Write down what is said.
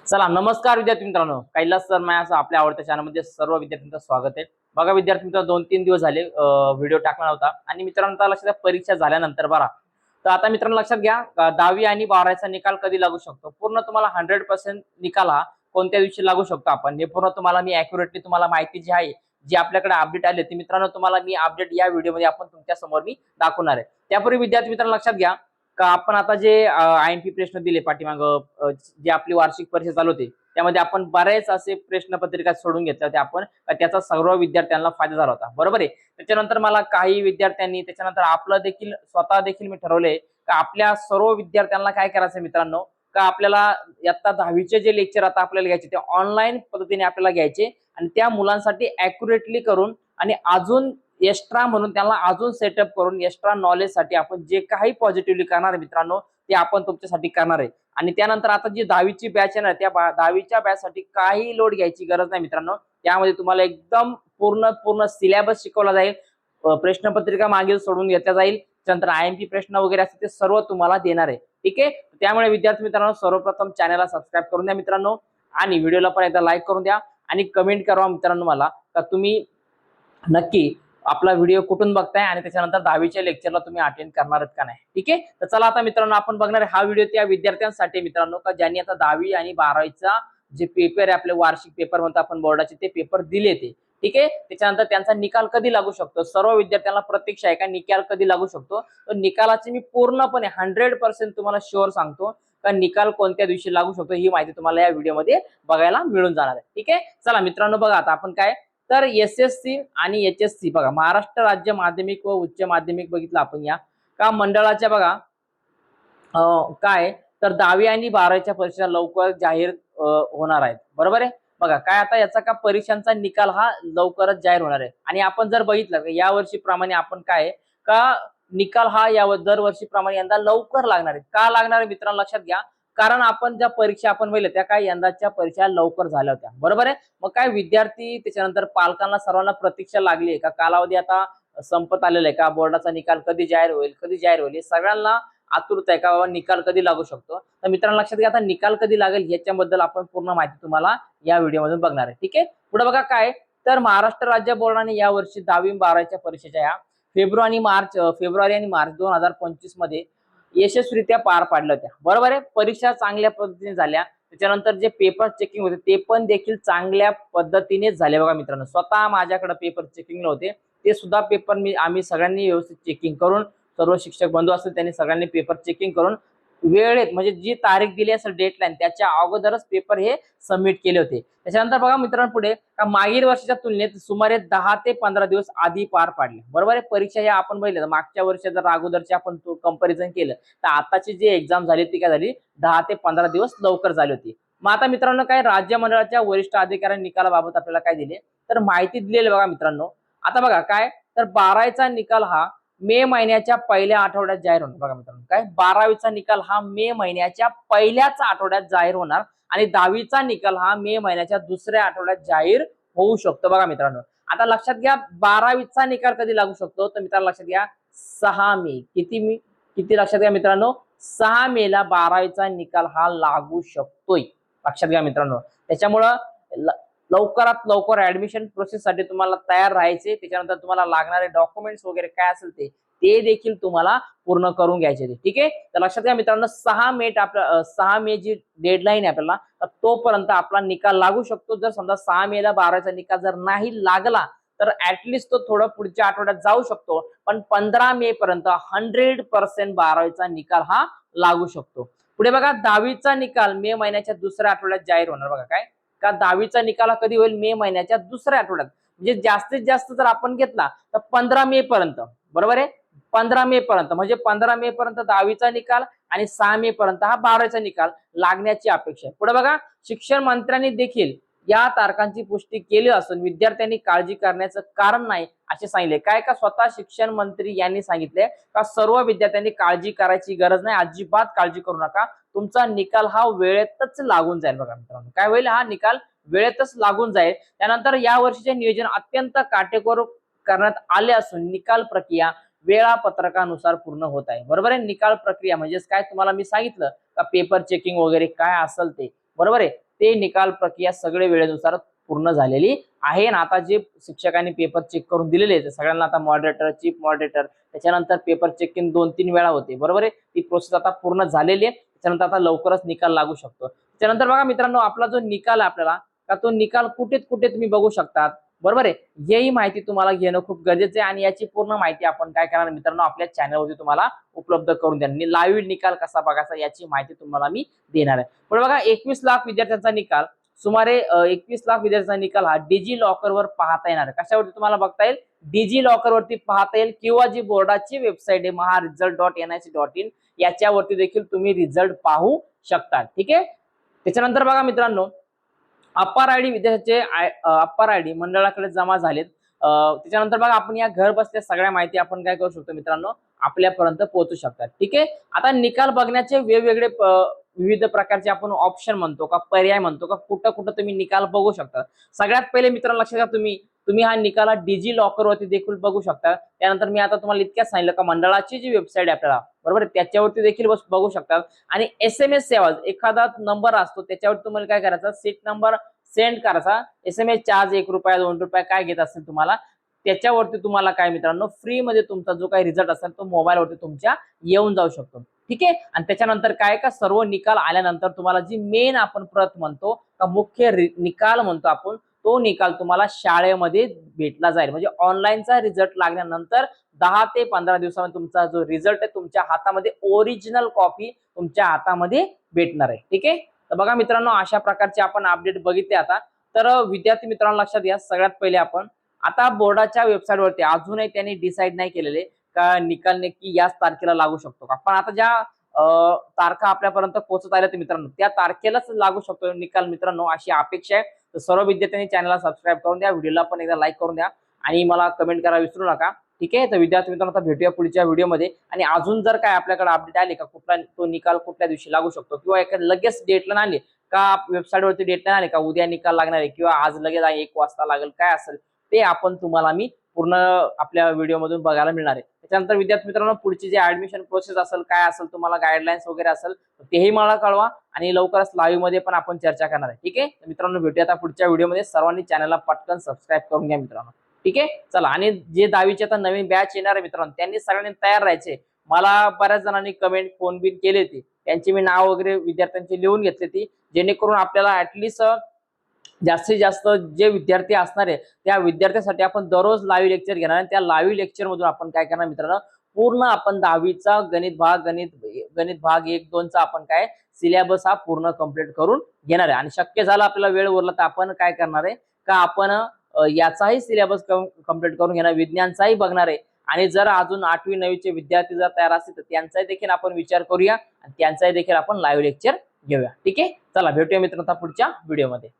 चला नमस्कार विद्यार्थी मित्रांनो. कैलास सर असं आपल्या आवडत्या चॅनलमध्ये सर्व विद्यार्थ्यांचं स्वागत आहे. बघा विद्यार्थी मित्र दोन तीन दिवस झाले व्हिडिओ टाकला होता. आणि मित्रांनो लक्षात परीक्षा झाल्यानंतर बरा तर आता मित्रांनो लक्षात घ्या दहावी आणि बारावीचा निकाल कधी लागू शकतो? पूर्ण तुम्हाला हंड्रेड पर्सेंट निकाल हा कोणत्या दिवशी लागू शकतो आपण? हे पूर्ण तुम्हाला मी अॅक्युरेटली तुम्हाला माहिती जी आहे जी आपल्याकडे अपडेट आली ती मित्रांनो तुम्हाला मी अपडेट या व्हिडिओमध्ये आपण तुमच्यासमोर मी दाखवणार आहे. त्यापूर्वी विद्यार्थी मित्रांनो लक्षात घ्या का आपण आता जे आय एम पी प्रश्न दिले पाठीमाग जे आपली वार्षिक परीक्षा चालू होती त्यामध्ये आपण बरेच असे प्रश्नपत्रिका सोडून घेतल्या होत्या आपण त्याचा सर्व विद्यार्थ्यांना फायदा झाला होता. बरोबर आहे? त्याच्यानंतर मला काही विद्यार्थ्यांनी त्याच्यानंतर आपलं देखील स्वतः देखील मी ठरवले का आपल्या सर्व विद्यार्थ्यांना काय करायचं मित्रांनो? का आपल्याला आता दहावीचे जे लेक्चर आता आपल्याला घ्यायचे ते ऑनलाईन पद्धतीने आपल्याला घ्यायचे आणि त्या मुलांसाठी अॅक्युरेटली करून आणि अजून एक्स्ट्रा म्हणून त्यांना अजून सेटअप करून एक्स्ट्रा नॉलेजसाठी आपण जे काही पॉझिटिव्हली करणार मित्रांनो ते आपण तुमच्यासाठी करणार आहे. आणि त्यानंतर आता जी दहावीची बॅच आहे ना त्या दहावीच्या बॅचसाठी काही लोड घ्यायची गरज नाही मित्रांनो. त्यामध्ये तुम्हाला एकदम पूर्ण पूर्ण सिलेबस शिकवला जाईल. प्रश्नपत्रिका मागील सोडून घेतल्या जाईल. त्यानंतर आय एम पी प्रश्न वगैरे असतील ते सर्व तुम्हाला देणार आहे. ठीक आहे? त्यामुळे विद्यार्थी मित्रांनो सर्वप्रथम चॅनलला सबस्क्राईब करून द्या मित्रांनो. आणि व्हिडिओला पण एकदा लाईक करून द्या. आणि कमेंट करा मित्रांनो मला. का तुम्ही नक्की आपला व्हिडिओ कुठून बघताय आणि त्याच्यानंतर दहावीच्या लेक्चरला तुम्ही अटेंड करणार का नाही? ठीक आहे? तर चला आता मित्रांनो आपण बघणार आहे हा व्हिडिओ त्या विद्यार्थ्यांसाठी. मित्रांनो का ज्यांनी आता दहावी आणि बारावीचा जे पेपर आहे आपले वार्षिक पेपर म्हणतो आपण बोर्डाचे ते पेपर दिले ते. ठीक आहे? त्याच्यानंतर त्यांचा निकाल कधी लागू शकतो? सर्व विद्यार्थ्यांना प्रत्यक्ष आहे का? निकाल कधी लागू शकतो? तर निकालाची मी पूर्णपणे हंड्रेड पर्सेंट तुम्हाला शुअर सांगतो का निकाल कोणत्या दिवशी लागू शकतो ही माहिती तुम्हाला या व्हिडिओमध्ये बघायला मिळून जाणार आहे. ठीक आहे? चला मित्रांनो बघा आता आपण काय तर एस एस सी आणि एच एस सी बघा महाराष्ट्र राज्य माध्यमिक व उच्च माध्यमिक बघितलं आपण या. का मंडळाच्या बघा काय? तर दहावी आणि बारावीच्या परीक्षा लवकर जाहीर होणार आहेत. बरोबर आहे? बघा काय आता याचा का परीक्षांचा निकाल हा लवकरच जाहीर होणार आहे. आणि आपण जर बघितलं या वर्षीप्रमाणे आपण काय आहे, का निकाल हा या दरवर्षीप्रमाणे यंदा लवकर लागणार आहे का लागणार आहे? मित्रांनो लक्षात घ्या. कारण आपण ज्या परीक्षा आपण बघितल्या त्या काय यंदाच्या परीक्षा लवकर झाल्या होत्या. बरोबर आहे? मग काय विद्यार्थी त्याच्यानंतर पालकांना सर्वांना प्रतीक्षा लागली आहे का? कालावधी आता संपत आलेला आहे का? बोर्डाचा निकाल कधी जाहीर होईल कधी जाहीर होईल? सगळ्यांना आतुरता आहे का? बाबा निकाल कधी लागू शकतो? तर मित्रांनो लक्षात घ्या आता निकाल कधी लागेल याच्याबद्दल आपण पूर्ण माहिती तुम्हाला या व्हिडिओमधून बघणार आहे. ठीक आहे? पुढे बघा काय? तर महाराष्ट्र राज्य बोर्डाने या वर्षी दहावी बारावीच्या परीक्षेच्या या फेब्रुवारी मार्च फेब्रुवारी आणि मार्च दोन हजार पंचवीसमध्ये यशस्वीरित्या पार पाडल्या होत्या. बरोबर आहे? परीक्षा चांगल्या पद्धतीने झाल्या. त्याच्यानंतर जे पेपर चेकिंग होते ते पण देखील चांगल्या पद्धतीने झाले बघा मित्रांनो. स्वतः माझ्याकडे पेपर चेकिंगला होते. ते सुद्धा पेपर मी आम्ही सगळ्यांनी व्यवस्थित चेकिंग करून सर्व शिक्षक बंधू असतील त्यांनी सगळ्यांनी पेपर चेकिंग करून वेळेत म्हणजे जी तारीख दिली असेल डेडलाईन त्याच्या अगोदरच पेपर हे सबमिट केले होते. त्याच्यानंतर बघा मित्रांनो पुढे का मागील वर्षाच्या तुलनेत सुमारे दहा ते पंधरा दिवस आधी पार पाडले. बरोबर आहे? परीक्षा ह्या आपण बघितलं मागच्या वर्षी जर अगोदरची आपण कंपॅरिझन केलं तर आताची जी एक्झाम झाली ती काय झाली? दहा ते पंधरा दिवस लवकर झाली होती. मग आता मित्रांनो काय राज्य मंडळाच्या वरिष्ठ अधिकाऱ्यांनी निकालाबाबत आपल्याला काय दिले? तर माहिती दिलेली बघा मित्रांनो. आता बघा काय तर बारावीचा निकाल हा मे महिन्याच्या पहिल्या आठवड्यात जाहीर होणार. बघा मित्रांनो काय? बारावीचा निकाल हा मे महिन्याच्या पहिल्याच आठवड्यात जाहीर होणार आणि दहावीचा निकाल हा मे महिन्याच्या दुसऱ्या आठवड्यात जाहीर होऊ शकतो. बघा मित्रांनो आता लक्षात घ्या बारावीचा निकाल कधी लागू शकतो? तर मित्रांनो लक्षात घ्या सहा मे. किती मी? किती लक्षात घ्या मित्रांनो सहा मे ला बारावीचा निकाल हा लागू शकतोय. लक्षात घ्या मित्रांनो. त्याच्यामुळं ल- लवकरात लवकर ऍडमिशन प्रोसेस साठी तुम्हाला तयार राहायचे. त्याच्यानंतर तुम्हाला लागणारे डॉक्युमेंट्स वगैरे काय असेल ते ते देखील तुम्हाला पूर्ण करून घ्यायचे ते. ठीक आहे? तर लक्षात घ्या मित्रांनो सहा मे आपल्या सहा मे जी डेडलाईन आहे आपल्याला तर तोपर्यंत आपला निकाल लागू शकतो. जर समजा सहा मे ला बारावीचा निकाल जर नाही लागला तर ऍटलिस्ट तो थोडं पुढच्या आठवड्यात जाऊ शकतो. पण पंधरा मे पर्यंत हंड्रेड पर्सेंट बारावीचा निकाल हा लागू शकतो. पुढे बघा दहावीचा निकाल मे महिन्याच्या दुसऱ्या आठवड्यात जाहीर होणार. बघा काय? का दहावीचा निकाल कधी होईल? मे महिन्याच्या दुसऱ्या आठवड्यात. म्हणजे जास्तीत जास्त जर आपण घेतला तर पंधरा मे पर्यंत. बरोबर आहे? पंधरा मे पर्यंत. म्हणजे पंधरा मे पर्यंत दहावीचा निकाल आणि सहा मे पर्यंत हा बारावीचा निकाल लागण्याची अपेक्षा आहे. पुढे बघा शिक्षण मंत्र्यांनी देखील या तारखांची पुष्टी केली असून विद्यार्थ्यांनी काळजी करण्याचं कारण नाही असे सांगितले. काय का स्वतः शिक्षण मंत्री यांनी सांगितले का सर्व विद्यार्थ्यांनी काळजी करायची गरज नाही? अजिबात काळजी करू नका. तुमचा निकाल हा वेळेतच लागून जाईल बघा मित्रांनो. काय होईल? हा निकाल वेळेतच लागून जाईल. त्यानंतर या वर्षीचे नियोजन अत्यंत काटेकोर करण्यात आले असून निकाल प्रक्रिया वेळापत्रकानुसार पूर्ण होत आहे. बरोबर आहे? निकाल प्रक्रिया म्हणजेच काय? तुम्हाला मी सांगितलं का पेपर चेकिंग वगैरे काय असेल ते. बरोबर आहे? ते निकाल प्रक्रिया सगळे वेळेनुसार पूर्ण झालेली आहे. आणि आता जे शिक्षकांनी पेपर चेक करून दिलेले आहेत सगळ्यांना आता मॉडरेटर चीफ मॉडरेटर त्याच्यानंतर पेपर चेकिंग दोन तीन वेळा होते. बरोबर आहे? ती प्रोसेस आता पूर्ण झालेली आहे. त्यानंतर आता लवकरच निकाल लागू शकतो. त्यानंतर बघा मित्रांनो आपला जो निकाल आहे आपल्याला का तो निकाल कुठेत कुठे तुम्ही बघू शकतात. बरोबर आहे? हेही माहिती तुम्हाला घेणं खूप गरजेचं आहे आणि याची पूर्ण माहिती आपण काय करणार मित्रांनो आपल्या चॅनलवरती तुम्हाला उपलब्ध करून देणार. लाईव्ह निकाल कसा बघायचा याची माहिती तुम्हाला मी देणार आहे. पण बघा एकवीस लाख विद्यार्थ्यांचा निकाल सुमारे एकवीस लाख विद्यार्थ्यांचा निकाल हा डिजी लॉकरवर पाहता येणार आहे. कशावरती तुम्हाला बघता येईल? डिजी लॉकर वरती पाहता येईल किंवा जी बोर्डाची वेबसाईट आहे Maha result dot N I C dot in याच्यावरती देखील तुम्ही रिझल्ट पाहू शकता. ठीक आहे? त्याच्यानंतर बघा मित्रांनो अप्पर आय डी विद्यार्थ्याचे अप्पर आय डी मंडळाकडे जमा झालेत. त्याच्यानंतर बघा आपण या घर बसल्या सगळ्या माहिती आपण काय करू शकतो मित्रांनो? आपल्यापर्यंत पोहोचू शकतात. ठीक आहे? आता निकाल बघण्याचे वेगवेगळे विविध प्रकारचे आपण ऑप्शन म्हणतो का पर्याय म्हणतो का कुठं कुठं तुम्ही निकाल बघू शकता. सगळ्यात पहिले मित्रांनो लक्षात घ्या तुम्ही तुम्ही हा निकाल डिजी लॉकरवरती देखील बघू शकता. त्यानंतर मी आता तुम्हाला इतक्या सांगितलं का मंडळाची जी वेबसाईट आहे आपल्याला बरोबर त्याच्यावरती देखील बस- बघू शकतात आणि एस एम एस सेवा एखादा नंबर असतो त्याच्यावर तुम्हाला काय करायचा सीट नंबर सेंड करायचा. एस एम एस चार्ज एक रुपया दोन रुपया काय घेत असेल तुम्हाला त्याच्यावरती तुम्हाला काय मित्रांनो फ्री मध्ये तुमचा जो काही रिझल्ट असेल तो मोबाईलवरती तुमच्या येऊन जाऊ शकतो. ठीक आहे? आणि त्याच्यानंतर काय का सर्व निकाल आल्यानंतर तुम्हाला जी मेन आपण प्रत म्हणतो का मुख्य निकाल म्हणतो आपण तो निकाल तुम्हाला शाळेमध्ये भेटला जाईल. म्हणजे ऑनलाईनचा रिझल्ट लागल्यानंतर दहा ते पंधरा दिवसामध्ये तुमचा जो रिझल्ट आहे तुमच्या हातामध्ये ओरिजिनल कॉपी तुमच्या हातामध्ये भेटणार आहे. ठीक आहे? तर बघा मित्रांनो अशा प्रकारचे आपण अपडेट बघितले आता. तर विद्यार्थी मित्रांनो लक्षात घ्या सगळ्यात पहिले आपण आता बोर्डाच्या वेबसाईटवरती अजूनही त्यांनी डिसाईड नाही केलेले का निकाल नक्की याच तारखेला लागू शकतो का? पण आता ज्या तारखा आपल्यापर्यंत पोहोचत आल्या मित्रांनो त्या तारखेलाच लागू शकतो निकाल मित्रांनो अशी अपेक्षा आहे. तर सर्व विद्यार्थ्यांनी चॅनलला सबस्क्राईब करून द्या व्हिडिओला पण एकदा लाईक करून द्या आणि मला कमेंट करायला विसरू नका. ठीक आहे? तर विद्यार्थी मित्रांनो आता भेटूया पुढच्या व्हिडिओमध्ये. आणि अजून जर काय आपल्याकडे अपडेट आले का कुठला तो निकाल कुठल्या दिवशी लागू शकतो किंवा एका लगेच डेटला आले का वेबसाईटवरती डेटला आले का उद्या निकाल लागणार आहे किंवा आज लगेच एक वाजता लागेल काय असेल ते आपण तुम्हाला मी पूर्ण आपल्या व्हिडिओमधून बघायला मिळणार आहे. त्याच्यानंतर विद्यार्थी मित्रांनो पुढची जे ऍडमिशन प्रोसेस असेल काय असेल तुम्हाला गाईडलाईन्स वगैरे असेल तर तेही मला कळवा आणि लवकरच लाईव्हमध्ये पण आपण चर्चा करणार आहे. ठीक आहे? मित्रांनो भेटूया आता पुढच्या व्हिडिओमध्ये सर्वांनी चॅनलला पटकन सबस्क्राईब करून घ्या मित्रांनो. ठीक आहे? चला आणि जे दहावीचे आता नवीन बॅच येणार आहे मित्रांनो त्यांनी सगळ्यांनी तयार राहायचे. मला बऱ्याच जणांनी कमेंट फोन बिन केले होते. त्यांची मी नाव वगैरे विद्यार्थ्यांची लिहून घेतली ती जेणेकरून आपल्याला ऍटलिस्ट जास्तीत जास्त जे विद्यार्थी असणार आहे त्या विद्यार्थ्यांसाठी आपण दररोज लाईव्ह लेक्चर घेणार आणि त्या लाईव्ह लेक्चर मधून आपण काय करणार मित्रांनो? पूर्ण आपण दहावीचा गणित भाग गणित गणित भाग एक दोनचा आपण काय सिलेबस हा पूर्ण कंप्लीट करून घेणार आहे. आणि शक्य झालं आपल्याला वेळ उरला तर आपण काय करणार आहे? का आपण याचाही सिलेबस कंप्लीट करून घेणार विज्ञानचाही बघणार आहे. आणि जर अजून आठवी नववीचे विद्यार्थी जर तयार असतील तर त्यांचाही देखील आपण विचार करूया आणि त्यांचाही देखील आपण लाईव्ह लेक्चर घेऊया. ठीक आहे? चला भेटूया मित्रांनो पुढच्या व्हिडिओमध्ये